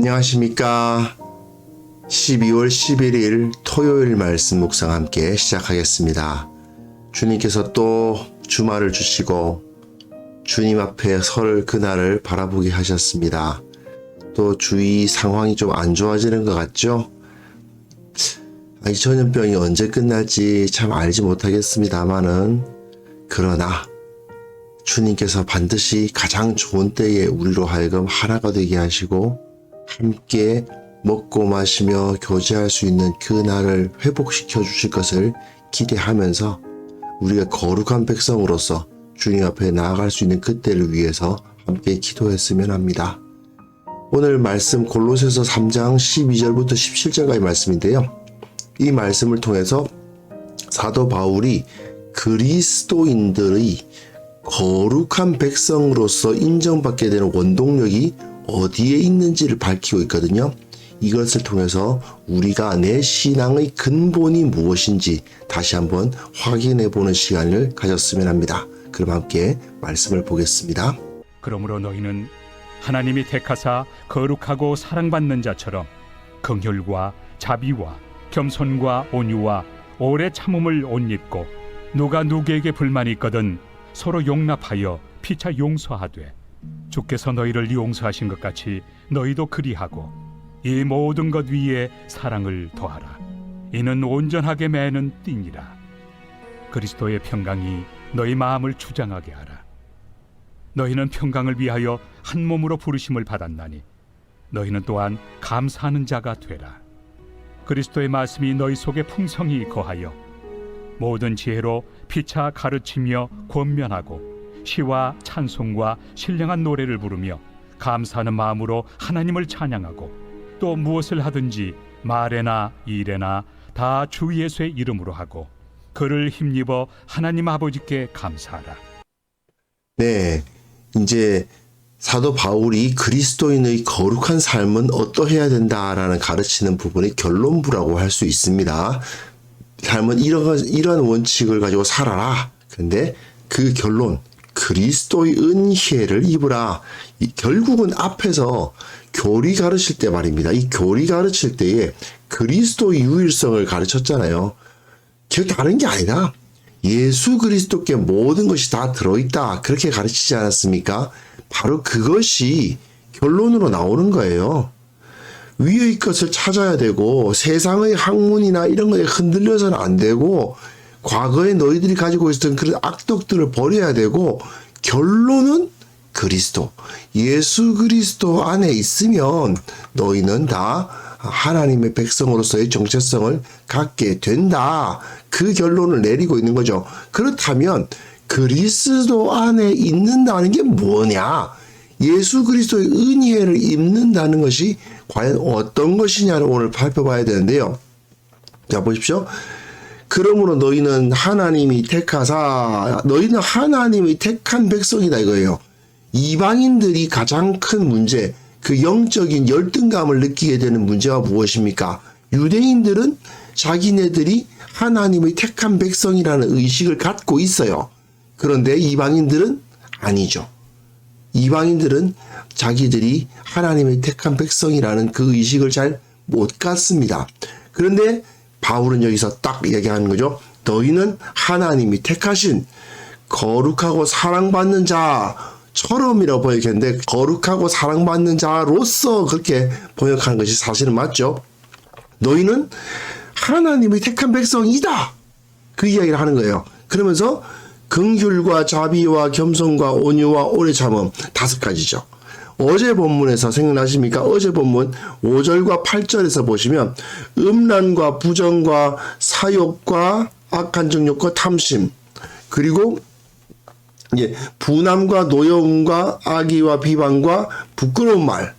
안녕하십니까. 12월 11일 토요일 말씀 묵상 함께 시작하겠습니다. 주님께서 또 주말을 주시고 주님 앞에 설 그날을 바라보게 하셨습니다. 또 주위 상황이 좀 안 좋아지는 것 같죠? 아, 이 전염병이 언제 끝날지 참 알지 못하겠습니다만은 그러나 주님께서 반드시 가장 좋은 때에 우리로 하여금 하나가 되게 하시고 함께 먹고 마시며 교제할 수 있는 그 날을 회복시켜 주실 것을 기대하면서 우리가 거룩한 백성으로서 주님 앞에 나아갈 수 있는 그때를 위해서 함께 기도했으면 합니다. 오늘 말씀 골로새서 3장 12절부터 17절까지 말씀인데요. 이 말씀을 통해서 사도 바울이 그리스도인들의 거룩한 백성으로서 인정받게 되는 원동력이 어디에 있는지를 밝히고 있거든요. 이것을 통해서 우리가 내 신앙의 근본이 무엇인지 다시 한번 확인해 보는 시간을 가졌으면 합니다. 그럼 함께 말씀을 보겠습니다. 그러므로 너희는 하나님이 택하사 거룩하고 사랑받는 자처럼 긍휼과 자비와 겸손과 온유와 오래 참음을 옷 입고 누가 누구에게 불만이 있거든 서로 용납하여 피차 용서하되 주께서 너희를 용서하신 것 같이 너희도 그리하고 이 모든 것 위에 사랑을 더하라. 이는 온전하게 매는 띠니라. 그리스도의 평강이 너희 마음을 주장하게 하라. 너희는 평강을 위하여 한 몸으로 부르심을 받았나니 너희는 또한 감사하는 자가 되라. 그리스도의 말씀이 너희 속에 풍성히 거하여 모든 지혜로 피차 가르치며 권면하고 시와 찬송과 신령한 노래를 부르며 감사하는 마음으로 하나님을 찬양하고 또 무엇을 하든지 말에나 일에나 다 주 예수의 이름으로 하고 그를 힘입어 하나님 아버지께 감사하라. 네. 이제 사도 바울이 그리스도인의 거룩한 삶은 어떠해야 된다라는 가르치는 부분이 결론부라고 할 수 있습니다. 삶은 이런, 이런 원칙을 가지고 살아라. 근데 그 결론, 그리스도의 은혜를 입으라. 이 결국은 앞에서 교리 가르칠 때 말입니다. 이 교리 가르칠 때에 그리스도의 유일성을 가르쳤잖아요. 저 다른 게 아니라 예수 그리스도께 모든 것이 다 들어있다. 그렇게 가르치지 않았습니까? 바로 그것이 결론으로 나오는 거예요. 위의 것을 찾아야 되고 세상의 학문이나 이런 거에 흔들려서는 안 되고 과거에 너희들이 가지고 있었던 그런 악독들을 버려야 되고 결론은 그리스도. 예수 그리스도 안에 있으면 너희는 다 하나님의 백성으로서의 정체성을 갖게 된다. 그 결론을 내리고 있는 거죠. 그렇다면 그리스도 안에 있는다는 게 뭐냐? 예수 그리스도의 은혜를 입는다는 것이 과연 어떤 것이냐를 오늘 살펴봐야 되는데요. 자, 보십시오. 그러므로 너희는 하나님이 택하사, 너희는 하나님이 택한 백성이다 이거예요. 이방인들이 가장 큰 문제, 그 영적인 열등감을 느끼게 되는 문제가 무엇입니까? 유대인들은 자기네들이 하나님의 택한 백성이라는 의식을 갖고 있어요. 그런데 이방인들은 아니죠. 이방인들은 자기들이 하나님의 택한 백성이라는 그 의식을 잘 못 갖습니다. 그런데 바울은 여기서 딱 얘기하는 거죠. 너희는 하나님이 택하신 거룩하고 사랑받는 자처럼이라고 번역했는데 거룩하고 사랑받는 자로서 그렇게 번역하는 것이 사실은 맞죠. 너희는 하나님의 택한 백성이다. 그 이야기를 하는 거예요. 그러면서 긍휼과 자비와 겸손과 온유와 오래 참음 다섯 가지죠. 어제 본문에서 생각나십니까? 어제 본문 5절과 8절에서 보시면 음란과 부정과 사욕과 악한 정욕과 탐심 그리고 이제 분함과 노여움과 악의와 비방과 부끄러운 말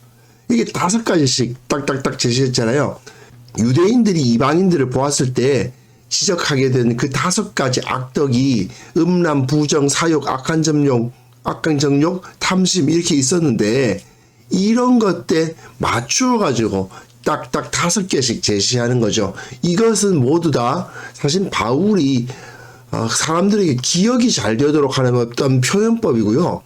이게 다섯 가지씩 딱딱딱 제시했잖아요. 유대인들이 이방인들을 보았을 때 지적하게 된 그 다섯 가지 악덕이 음란, 부정, 사욕, 악한 점욕, 악한 정욕, 탐심 이렇게 있었는데 이런 것때 맞추어 가지고 딱딱 다섯 개씩 제시하는 거죠. 이것은 모두 다 사실 바울이 어, 사람들에게 기억이 잘 되도록 하는 어떤 표현법이고요.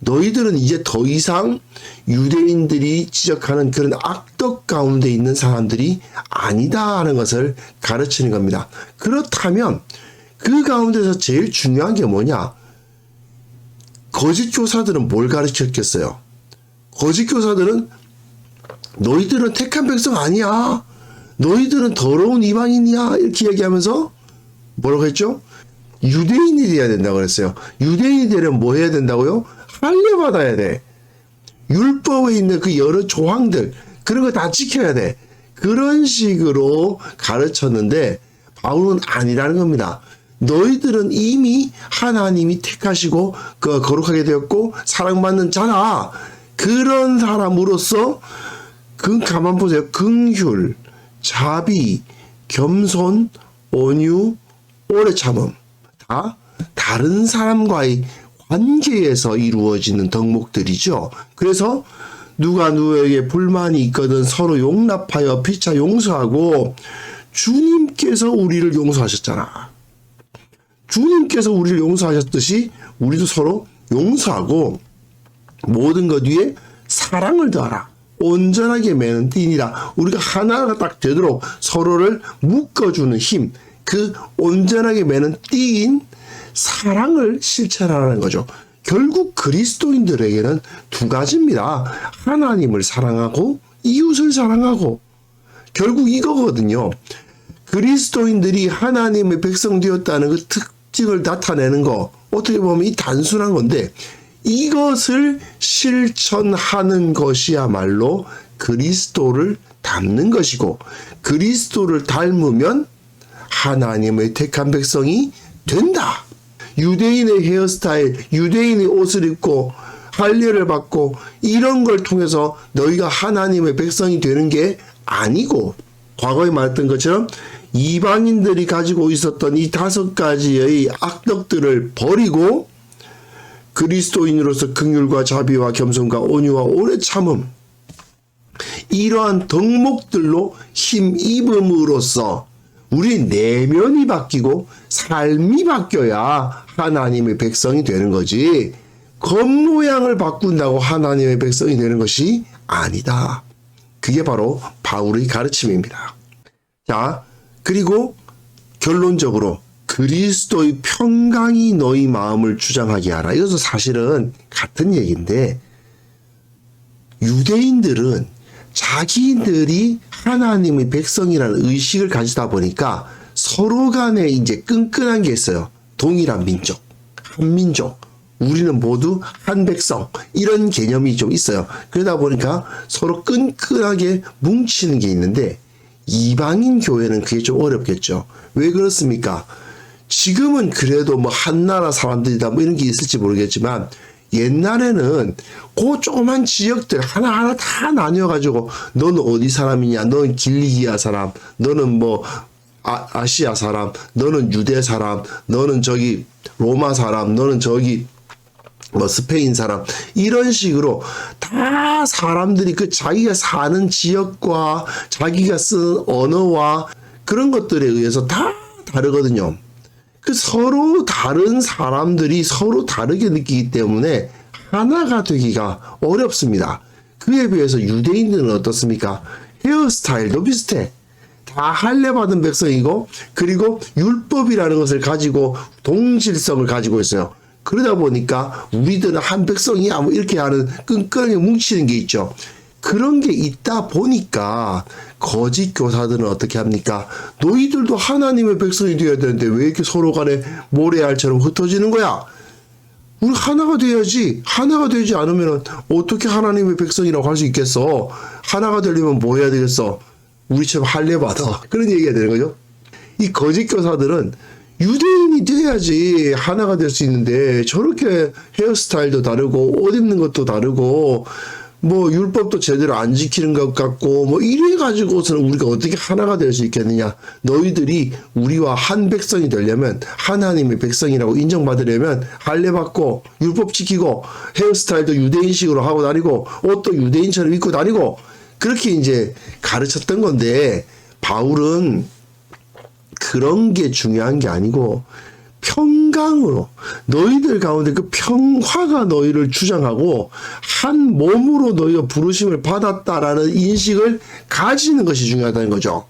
너희들은 이제 더 이상 유대인들이 지적하는 그런 악덕 가운데 있는 사람들이 아니다 하는 것을 가르치는 겁니다. 그렇다면 그 가운데서 제일 중요한 게 뭐냐? 거짓 교사들은 뭘 가르쳤겠어요? 거짓 교사들은 너희들은 택한 백성 아니야. 너희들은 더러운 이방인이야. 이렇게 얘기하면서 뭐라고 했죠? 유대인이 돼야 된다고 그랬어요. 유대인이 되려면 뭐 해야 된다고요? 할례 받아야 돼. 율법에 있는 그 여러 조항들 그런 거 다 지켜야 돼. 그런 식으로 가르쳤는데 바울은 아니라는 겁니다. 너희들은 이미 하나님이 택하시고 그 거룩하게 되었고 사랑받는 자라. 그런 사람으로서 그 가만 보세요. 긍휼, 자비, 겸손, 온유, 오래 참음 다 다른 사람과의 관계에서 이루어지는 덕목들이죠. 그래서 누가 누구에게 불만이 있거든 서로 용납하여 피차 용서하고 주님께서 우리를 용서하셨잖아. 주님께서 우리를 용서하셨듯이 우리도 서로 용서하고 모든 것 위에 사랑을 더하라. 온전하게 매는 띠니라. 우리가 하나가 딱 되도록 서로를 묶어주는 힘. 그 온전하게 매는 띠인 사랑을 실천하라는 거죠. 결국 그리스도인들에게는 두 가지입니다. 하나님을 사랑하고 이웃을 사랑하고 결국 이거거든요. 그리스도인들이 하나님의 백성 되었다는 그 특 징을 나타내는 거 어떻게 보면 이 단순한 건데 이것을 실천하는 것이야말로 그리스도를 닮는 것이고 그리스도를 닮으면 하나님의 택한 백성이 된다. 유대인의 헤어스타일, 유대인의 옷을 입고 할례를 받고 이런 걸 통해서 너희가 하나님의 백성이 되는 게 아니고 과거에 말했던 것처럼 이방인들이 가지고 있었던 이 다섯 가지의 악덕들을 버리고 그리스도인으로서 긍휼과 자비와 겸손과 온유와 오래 참음 이러한 덕목들로 힘입음으로써 우리 내면이 바뀌고 삶이 바뀌어야 하나님의 백성이 되는 거지 겉모양을 바꾼다고 하나님의 백성이 되는 것이 아니다. 그게 바로 바울의 가르침입니다. 자, 그리고 결론적으로 그리스도의 평강이 너희 마음을 주장하게 하라. 이것은 사실은 같은 얘기인데 유대인들은 자기들이 하나님의 백성이라는 의식을 가지다 보니까 서로 간에 이제 끈끈한 게 있어요. 동일한 민족, 한 민족, 우리는 모두 한 백성 이런 개념이 좀 있어요. 그러다 보니까 서로 끈끈하게 뭉치는 게 있는데 이방인 교회는 그게 좀 어렵겠죠. 왜 그렇습니까? 지금은 그래도 뭐 한나라 사람들이다 뭐 이런 게 있을지 모르겠지만 옛날에는 그 조그만 지역들 하나하나 다 나뉘어가지고 너는 어디 사람이냐 너는 길리기아 사람 너는 뭐 아, 아시아 사람 너는 유대 사람 너는 저기 로마 사람 너는 저기 뭐 스페인 사람 이런 식으로 다 사람들이 그 자기가 사는 지역과 자기가 쓴 언어와 그런 것들에 의해서 다 다르거든요. 그 서로 다른 사람들이 서로 다르게 느끼기 때문에 하나가 되기가 어렵습니다. 그에 비해서 유대인들은 어떻습니까? 헤어스타일도 비슷해. 다 할례 받은 백성이고 그리고 율법이라는 것을 가지고 동질성을 가지고 있어요. 그러다 보니까 우리들은 한 백성이야 뭐 이렇게 하는 끈끈하게 뭉치는 게 있죠. 그런 게 있다 보니까 거짓 교사들은 어떻게 합니까? 너희들도 하나님의 백성이 되어야 되는데 왜 이렇게 서로 간에 모래알처럼 흩어지는 거야? 우리 하나가 돼야지. 하나가 되지 않으면 어떻게 하나님의 백성이라고 할 수 있겠어? 하나가 되려면 뭐 해야 되겠어? 우리처럼 할례 받아. 그런 얘기가 되는 거죠. 이 거짓 교사들은 유대인이 돼야지 하나가 될 수 있는데 저렇게 헤어스타일도 다르고 옷 입는 것도 다르고 뭐 율법도 제대로 안 지키는 것 같고 뭐 이래 가지고서는 우리가 어떻게 하나가 될 수 있겠느냐. 너희들이 우리와 한 백성이 되려면 하나님의 백성이라고 인정받으려면 할례 받고 율법 지키고 헤어스타일도 유대인식으로 하고 다니고 옷도 유대인처럼 입고 다니고 그렇게 이제 가르쳤던 건데 바울은 그런 게 중요한 게 아니고 평강으로 너희들 가운데 그 평화가 너희를 주장하고 한 몸으로 너희가 부르심을 받았다라는 인식을 가지는 것이 중요하다는 거죠.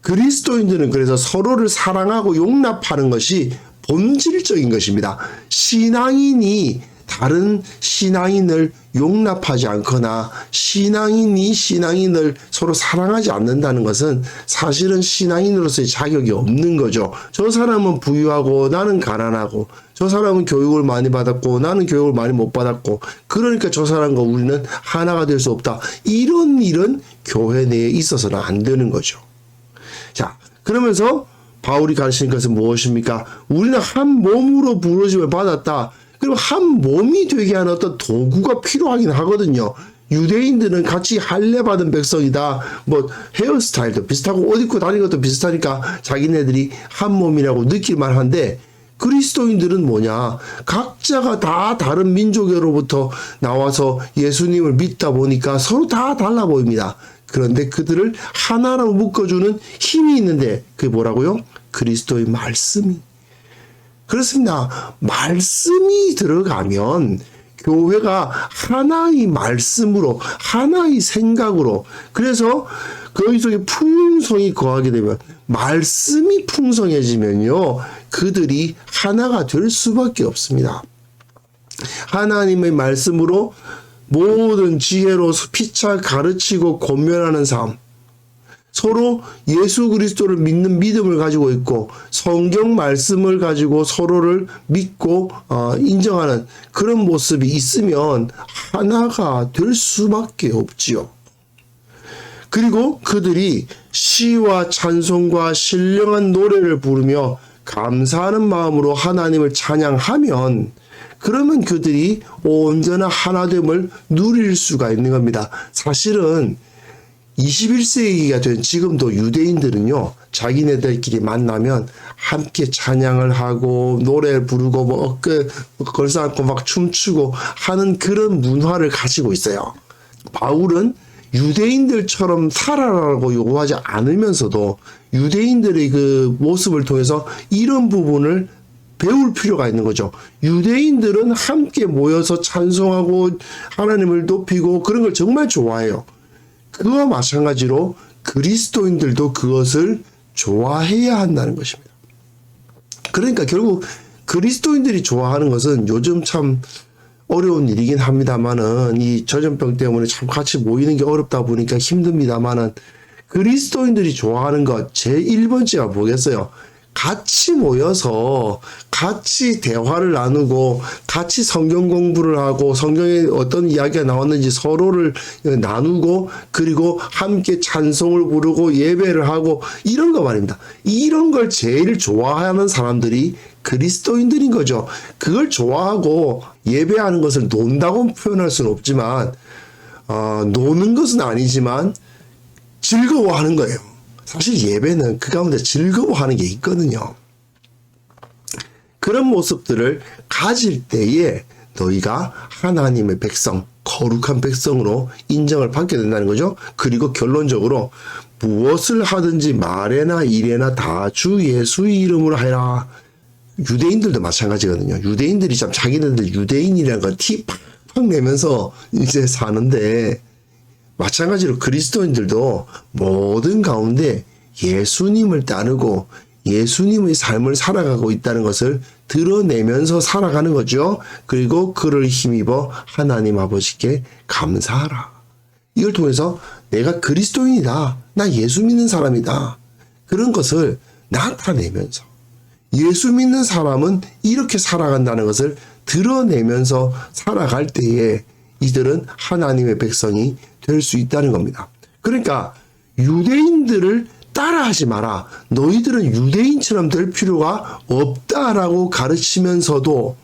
그리스도인들은 그래서 서로를 사랑하고 용납하는 것이 본질적인 것입니다. 신앙인이 다른 신앙인을 용납하지 않거나 신앙인이 신앙인을 서로 사랑하지 않는다는 것은 사실은 신앙인으로서의 자격이 없는 거죠. 저 사람은 부유하고 나는 가난하고 저 사람은 교육을 많이 받았고 나는 교육을 많이 못 받았고 그러니까 저 사람과 우리는 하나가 될 수 없다. 이런 일은 교회 내에 있어서는 안 되는 거죠. 자, 그러면서 바울이 가르치는 것은 무엇입니까? 우리는 한 몸으로 부르심을 받았다. 그럼 한 몸이 되게 하는 어떤 도구가 필요하긴 하거든요. 유대인들은 같이 할례 받은 백성이다. 뭐 헤어스타일도 비슷하고 옷 입고 다니는 것도 비슷하니까 자기네들이 한 몸이라고 느낄만 한데 그리스도인들은 뭐냐? 각자가 다 다른 민족으로부터 나와서 예수님을 믿다 보니까 서로 다 달라 보입니다. 그런데 그들을 하나로 묶어주는 힘이 있는데 그게 뭐라고요? 그리스도의 말씀이. 그렇습니다. 말씀이 들어가면 교회가 하나의 말씀으로, 하나의 생각으로, 그래서 거기 속에 풍성이 거하게 되면, 말씀이 풍성해지면요, 그들이 하나가 될 수밖에 없습니다. 하나님의 말씀으로 모든 지혜로 피차 가르치고 권면하는 삶, 서로 예수 그리스도를 믿는 믿음을 가지고 있고 성경 말씀을 가지고 서로를 믿고 어, 인정하는 그런 모습이 있으면 하나가 될 수밖에 없지요. 그리고 그들이 시와 찬송과 신령한 노래를 부르며 감사하는 마음으로 하나님을 찬양하면 그러면 그들이 온전한 하나됨을 누릴 수가 있는 겁니다. 사실은 21세기가 된 지금도 유대인들은요, 자기네들끼리 만나면 함께 찬양을 하고, 노래 부르고, 뭐, 어깨 걸싸안고 막 춤추고 하는 그런 문화를 가지고 있어요. 바울은 유대인들처럼 살아라고 요구하지 않으면서도 유대인들의 그 모습을 통해서 이런 부분을 배울 필요가 있는 거죠. 유대인들은 함께 모여서 찬송하고 하나님을 높이고 그런 걸 정말 좋아해요. 그와 마찬가지로 그리스도인들도 그것을 좋아해야 한다는 것입니다. 그러니까 결국 그리스도인들이 좋아하는 것은 요즘 참 어려운 일이긴 합니다만은 이 전염병 때문에 참 같이 모이는 게 어렵다 보니까 힘듭니다만은 그리스도인들이 좋아하는 것 제 1번째가 뭐겠어요? 같이 모여서 같이 대화를 나누고 같이 성경 공부를 하고 성경에 어떤 이야기가 나왔는지 서로를 나누고 그리고 함께 찬송을 부르고 예배를 하고 이런 거 말입니다. 이런 걸 제일 좋아하는 사람들이 그리스도인들인 거죠. 그걸 좋아하고 예배하는 것을 논다고 표현할 수는 없지만 어, 노는 것은 아니지만 즐거워하는 거예요. 사실 예배는 그 가운데 즐거워하는 게 있거든요. 그런 모습들을 가질 때에 너희가 하나님의 백성, 거룩한 백성으로 인정을 받게 된다는 거죠. 그리고 결론적으로 무엇을 하든지 말에나 일에나 다 주 예수의 이름으로 하라. 유대인들도 마찬가지거든요. 유대인들이 참 자기네들 유대인이라는 걸티 팍팍 내면서 이제 사는데 마찬가지로 그리스도인들도 모든 가운데 예수님을 따르고 예수님의 삶을 살아가고 있다는 것을 드러내면서 살아가는 거죠. 그리고 그를 힘입어 하나님 아버지께 감사하라. 이걸 통해서 내가 그리스도인이다. 나 예수 믿는 사람이다. 그런 것을 나타내면서 예수 믿는 사람은 이렇게 살아간다는 것을 드러내면서 살아갈 때에 이들은 하나님의 백성이 될 수 있다는 겁니다. 그러니까 유대인들을 따라하지 마라. 너희들은 유대인처럼 될 필요가 없다라고 가르치면서도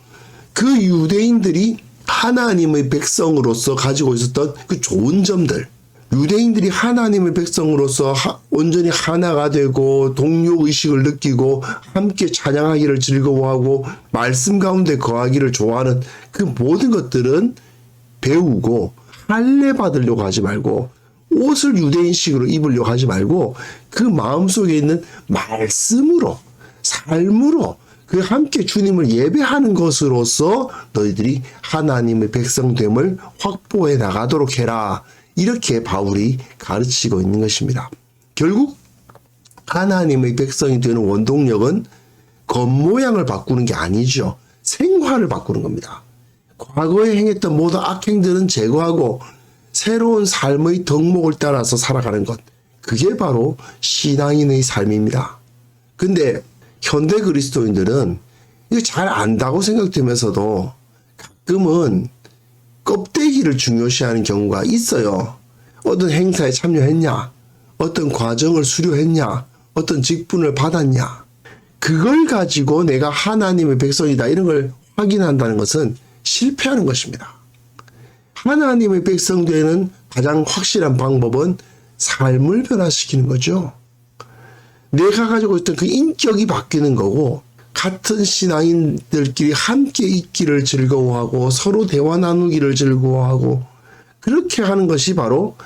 그 유대인들이 하나님의 백성으로서 가지고 있었던 그 좋은 점들, 유대인들이 하나님의 백성으로서 하- 온전히 하나가 되고 동료 의식을 느끼고 함께 찬양하기를 즐거워하고 말씀 가운데 거하기를 좋아하는 그 모든 것들은 배우고 할례 받으려고 하지 말고 옷을 유대인식으로 입으려고 하지 말고 그 마음속에 있는 말씀으로 삶으로 그 함께 주님을 예배하는 것으로서 너희들이 하나님의 백성됨을 확보해 나가도록 해라. 이렇게 바울이 가르치고 있는 것입니다. 결국 하나님의 백성이 되는 원동력은 겉모양을 바꾸는 게 아니죠. 생활을 바꾸는 겁니다. 과거에 행했던 모든 악행들은 제거하고 새로운 삶의 덕목을 따라서 살아가는 것. 그게 바로 신앙인의 삶입니다. 근데 현대 그리스도인들은 이거 잘 안다고 생각되면서도 가끔은 껍데기를 중요시하는 경우가 있어요. 어떤 행사에 참여했냐? 어떤 과정을 수료했냐? 어떤 직분을 받았냐? 그걸 가지고 내가 하나님의 백성이다. 이런 걸 확인한다는 것은 실패하는 것입니다. 하나님의 백성 되는 가장 확실한 방법은 삶을 변화시키는 거죠. 내가 가지고 있던 그 인격이 바뀌는 거고 같은 신앙인들끼리 함께 있기를 즐거워하고 서로 대화 나누기를 즐거워하고 그렇게 하는 것이 바로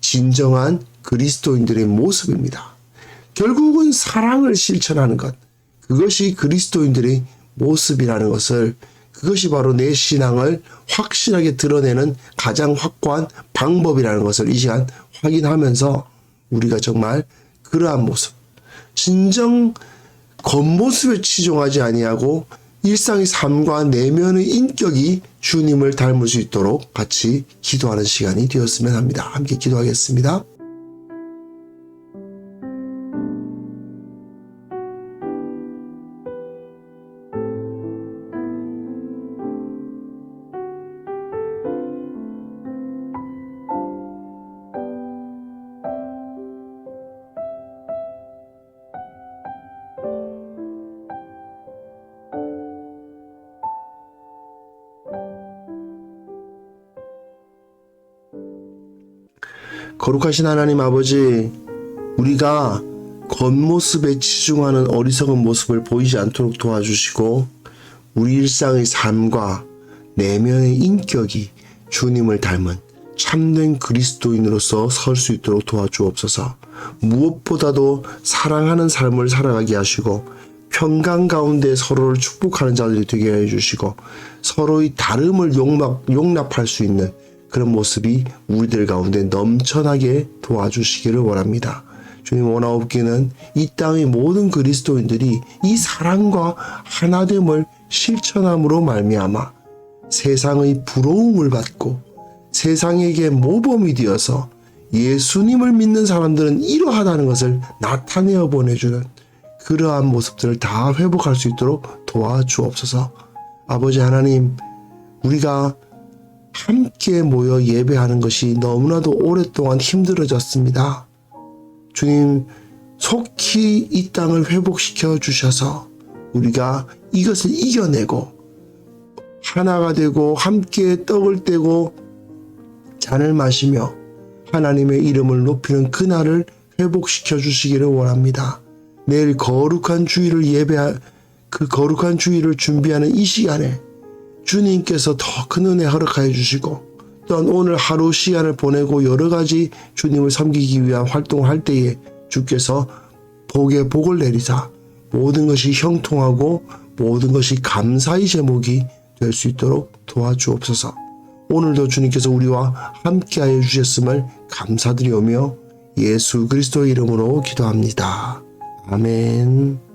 진정한 그리스도인들의 모습입니다. 결국은 사랑을 실천하는 것. 그것이 그리스도인들의 모습이라는 것을 그것이 바로 내 신앙을 확실하게 드러내는 가장 확고한 방법이라는 것을 이 시간 확인하면서 우리가 정말 그러한 모습, 진정 겉모습에 치중하지 아니하고 일상의 삶과 내면의 인격이 주님을 닮을 수 있도록 같이 기도하는 시간이 되었으면 합니다. 함께 기도하겠습니다. 거룩하신 하나님 아버지, 우리가 겉모습에 치중하는 어리석은 모습을 보이지 않도록 도와주시고, 우리 일상의 삶과 내면의 인격이 주님을 닮은 참된 그리스도인으로서 설 수 있도록 도와주옵소서. 무엇보다도 사랑하는 삶을 살아가게 하시고, 평강 가운데 서로를 축복하는 자들이 되게 해주시고, 서로의 다름을 용납, 용납할 수 있는 그런 모습이 우리들 가운데 넘쳐나게 도와주시기를 원합니다. 주님 원하옵기는 이 땅의 모든 그리스도인들이 이 사랑과 하나됨을 실천함으로 말미암아 세상의 부러움을 받고 세상에게 모범이 되어서 예수님을 믿는 사람들은 이러하다는 것을 나타내어 보내주는 그러한 모습들을 다 회복할 수 있도록 도와주옵소서. 아버지 하나님, 우리가 함께 모여 예배하는 것이 너무나도 오랫동안 힘들어졌습니다. 주님, 속히 이 땅을 회복시켜 주셔서 우리가 이것을 이겨내고 하나가 되고 함께 떡을 떼고 잔을 마시며 하나님의 이름을 높이는 그날을 회복시켜 주시기를 원합니다. 내일 거룩한 주일을 예배할 그 거룩한 주일을 준비하는 이 시간에 주님께서 더 큰 은혜 허락하여 주시고 또한 오늘 하루 시간을 보내고 여러 가지 주님을 섬기기 위한 활동을 할 때에 주께서 복에 복을 내리사 모든 것이 형통하고 모든 것이 감사의 제목이 될 수 있도록 도와주옵소서. 오늘도 주님께서 우리와 함께하여 주셨음을 감사드리오며 예수 그리스도의 이름으로 기도합니다. 아멘.